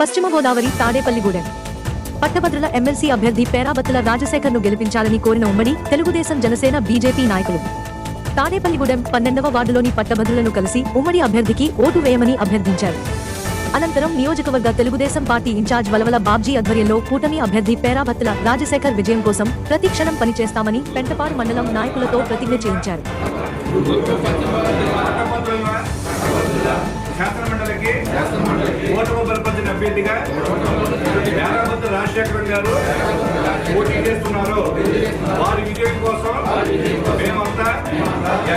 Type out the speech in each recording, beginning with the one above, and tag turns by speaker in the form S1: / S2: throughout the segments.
S1: పశ్చిమ గోదావరి తాడేపల్లిగూడెం పట్టభద్రుల ఎమ్మెల్సీ అభ్యర్థి పేరాబత్తుల రాజశేఖర్ను గెలిపించాలని కోరిన ఉమ్మడి తెలుగుదేశం జనసేన బీజేపీ నాయకులు. తాడేపల్లిగూడెం పన్నెండవ వార్డులోని పట్టభద్రులను కలిసి ఉమ్మడి అభ్యర్థికి ఓటు వేయమని అభ్యర్థించారు. అనంతరం నియోజకవర్గ తెలుగుదేశం పార్టీ ఇన్ఛార్జ్ వలవల బాబ్జీ ఆధ్వర్యంలో కూటమి అభ్యర్థి పేరాభత్తుల రాజశేఖర్ విజయం కోసం ప్రతిక్షణం పనిచేస్తామని పెంటపాడు మండలం నాయకులతో ప్రతిజ్ఞ చేయించారు.
S2: శాసనమండలికి ఓటమి బలపరిచిన అభ్యర్థిగా వేలాపతి రాజశేఖరన్ గారు పోటీ చేస్తున్నారు వారి విజయం కోసం మేమంతా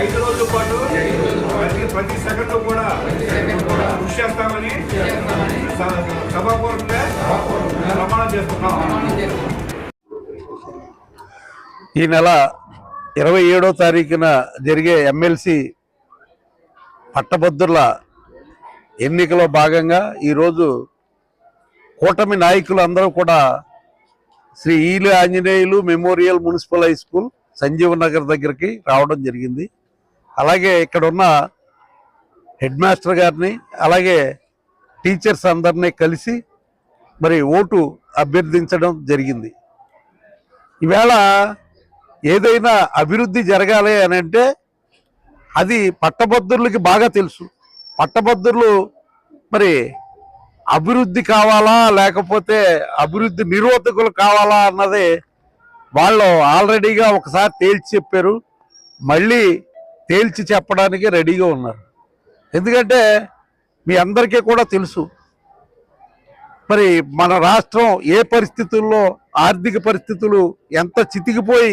S2: ఐదు రోజుల పాటు ప్రతి ప్రతి సెకండ్ కూడా కృషి చేస్తామని స- సభాపూర్వకంగా ప్రమాణం చేస్తున్నాం
S3: ఈ నెల ఇరవై ఏడో తారీఖున జరిగే ఎమ్మెల్సీ పట్టభద్రుల ఎన్నికలో భాగంగా ఈరోజు కూటమి నాయకులు అందరూ కూడా శ్రీ ఈలు Anjaneyulu memorial municipal high school Sanjeeva Nagar దగ్గరికి రావడం జరిగింది. అలాగే ఇక్కడ ఉన్న హెడ్ మాస్టర్ గారిని అలాగే టీచర్స్ అందరినీ కలిసి మరి ఓటు అభ్యర్థించడం జరిగింది. ఈవేళ ఏదైనా అభివృద్ధి జరగాలి అని అంటే అది పట్టభద్రులకి బాగా తెలుసు. పట్టభద్రులు మరి అభివృద్ధి కావాలా లేకపోతే అభివృద్ధి నిరోధకులు కావాలా అన్నది వాళ్ళు ఆల్రెడీగా ఒకసారి తేల్చి చెప్పారు. మళ్ళీ తేల్చి చెప్పడానికి రెడీగా ఉన్నారు. ఎందుకంటే మీ అందరికీ కూడా తెలుసు. మరి మన రాష్ట్రం ఏ పరిస్థితుల్లో ఆర్థిక పరిస్థితులు ఎంత చితికిపోయి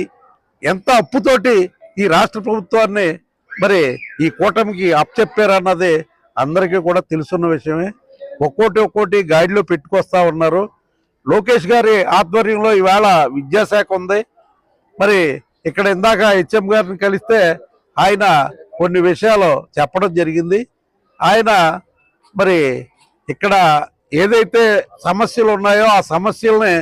S3: ఎంత అప్పుతోటి ఈ రాష్ట్ర ప్రభుత్వాన్ని మరి ఈ కూటమికి అప్పచెప్పారన్నది అందరికీ కూడా తెలుసున్న విషయమే. ఒక్కోటి ఒక్కోటి గాడిలో పెట్టుకొస్తా ఉన్నారు. లోకేష్ గారి ఆధ్వర్యంలో ఇవాళ విద్యాశాఖ ఉంది. మరి ఇక్కడ ఇందాక హెచ్ఎం గారిని కలిస్తే ఆయన కొన్ని విషయాలు చెప్పడం జరిగింది. ఆయన మరి ఇక్కడ ఏదైతే సమస్యలు ఉన్నాయో ఆ సమస్యల్ని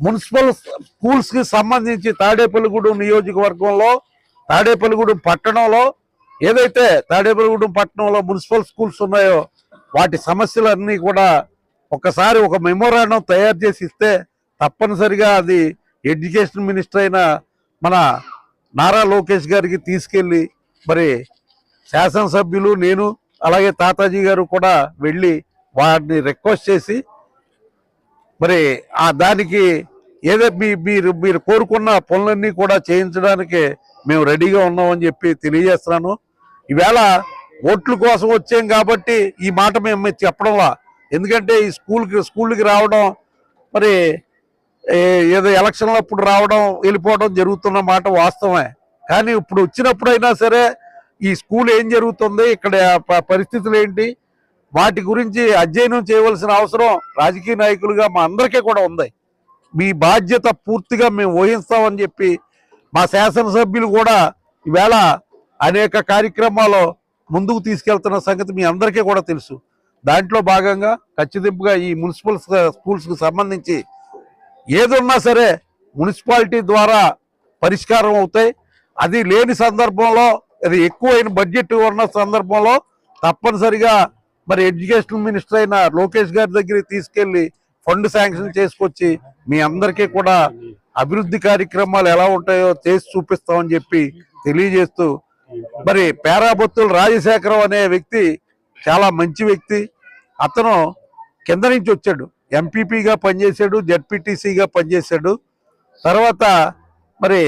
S3: మున్సిపల్ స్కూల్స్కి సంబంధించి తాడేపల్లిగూడెం నియోజకవర్గంలో తాడేపల్లిగూడెం పట్టణంలో ఏదైతే తాడేపల్లిగూడెం పట్టణంలో మున్సిపల్ స్కూల్స్ ఉన్నాయో వాటి సమస్యలన్నీ కూడా ఒకసారి ఒక మెమోరాండం తయారు చేసి ఇస్తే తప్పనిసరిగా అది ఎడ్యుకేషన్ మినిస్టర్ అయిన మన నారా లోకేష్ గారికి తీసుకెళ్ళి మరి శాసనసభ్యులు నేను అలాగే తాతాజీ గారు కూడా వెళ్ళి వారిని రిక్వెస్ట్ చేసి మరి ఆ దానికి ఏదో మీ మీరు మీరు కోరుకున్న పనులన్నీ కూడా చేయించడానికి మేము రెడీగా ఉన్నామని చెప్పి తెలియజేస్తున్నాను. ఈవేళ ఓట్ల కోసం వచ్చాం కాబట్టి ఈ మాట మేము చెప్పడంలా ఎందుకంటే ఈ స్కూల్కి స్కూల్కి రావడం మరి ఏదో ఎలక్షన్లు అప్పుడు రావడం వెళ్ళిపోవడం జరుగుతున్న మాట వాస్తవమే. కానీ ఇప్పుడు వచ్చినప్పుడైనా సరే ఈ స్కూల్ ఏం జరుగుతుంది ఇక్కడ పరిస్థితులు ఏంటి వాటి గురించి అధ్యయనం చేయవలసిన అవసరం రాజకీయ నాయకులుగా మా అందరికీ కూడా ఉంది. మీ బాధ్యత పూర్తిగా మేము వహిస్తామని చెప్పి మా శాసనసభ్యులు కూడా ఈవేళ అనేక కార్యక్రమాలు ముందుకు తీసుకెళ్తున్న సంగతి మీ అందరికీ కూడా తెలుసు. దాంట్లో భాగంగా ఖచ్చితంగా ఈ మున్సిపల్ స్కూల్స్కి సంబంధించి ఏదున్నా సరే మున్సిపాలిటీ ద్వారా పరిష్కారం అవుతాయి. అది లేని సందర్భంలో అది ఎక్కువైన బడ్జెట్ ఉన్న సందర్భంలో తప్పనిసరిగా మరి ఎడ్యుకేషన్ మినిస్టర్ అయిన లోకేష్ గారి దగ్గరికి తీసుకెళ్ళి ఫండ్ శాంక్షన్ చేసుకొచ్చి మీ అందరికీ కూడా అభివృద్ధి కార్యక్రమాలు ఎలా ఉంటాయో చేసి చూపిస్తామని చెప్పి తెలియజేస్తూ మరి పేరాబొత్తుల రాజశేఖరం అనే వ్యక్తి చాలా మంచి వ్యక్తి. అతను కింద నుంచి వచ్చాడు. ఎంపీపీగా పనిచేశాడు జడ్పీటీసీగా పనిచేశాడు. తర్వాత మరి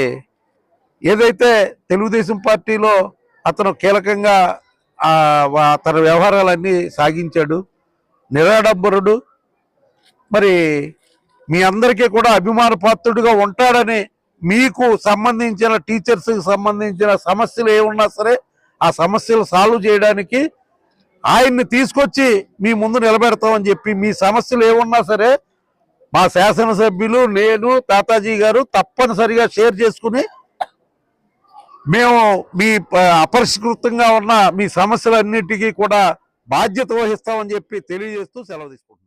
S3: ఏదైతే తెలుగుదేశం పార్టీలో అతను కీలకంగా తన వ్యవహారాలన్నీ సాగించాడు. నిరాడంబరుడు. మరి మీ అందరికీ కూడా అభిమాన పాత్రుడిగా ఉంటాడని మీకు సంబంధించిన టీచర్స్కి సంబంధించిన సమస్యలు ఏమున్నా సరే ఆ సమస్యలు సాల్వ్ చేయడానికి ఆయన్ని తీసుకొచ్చి మీ ముందు నిలబెడతామని చెప్పి మీ సమస్యలు ఏమున్నా సరే మా శాసనసభ్యులు నేను తాతాజీ గారు తప్పనిసరిగా షేర్ చేసుకుని మేము మీ ప- అపరిష్కృతంగా ఉన్న మీ సమస్యలన్నిటికీ కూడా బాధ్యత వహిస్తామని చెప్పి తెలియజేస్తూ సెలవు తీసుకుంటున్నాం.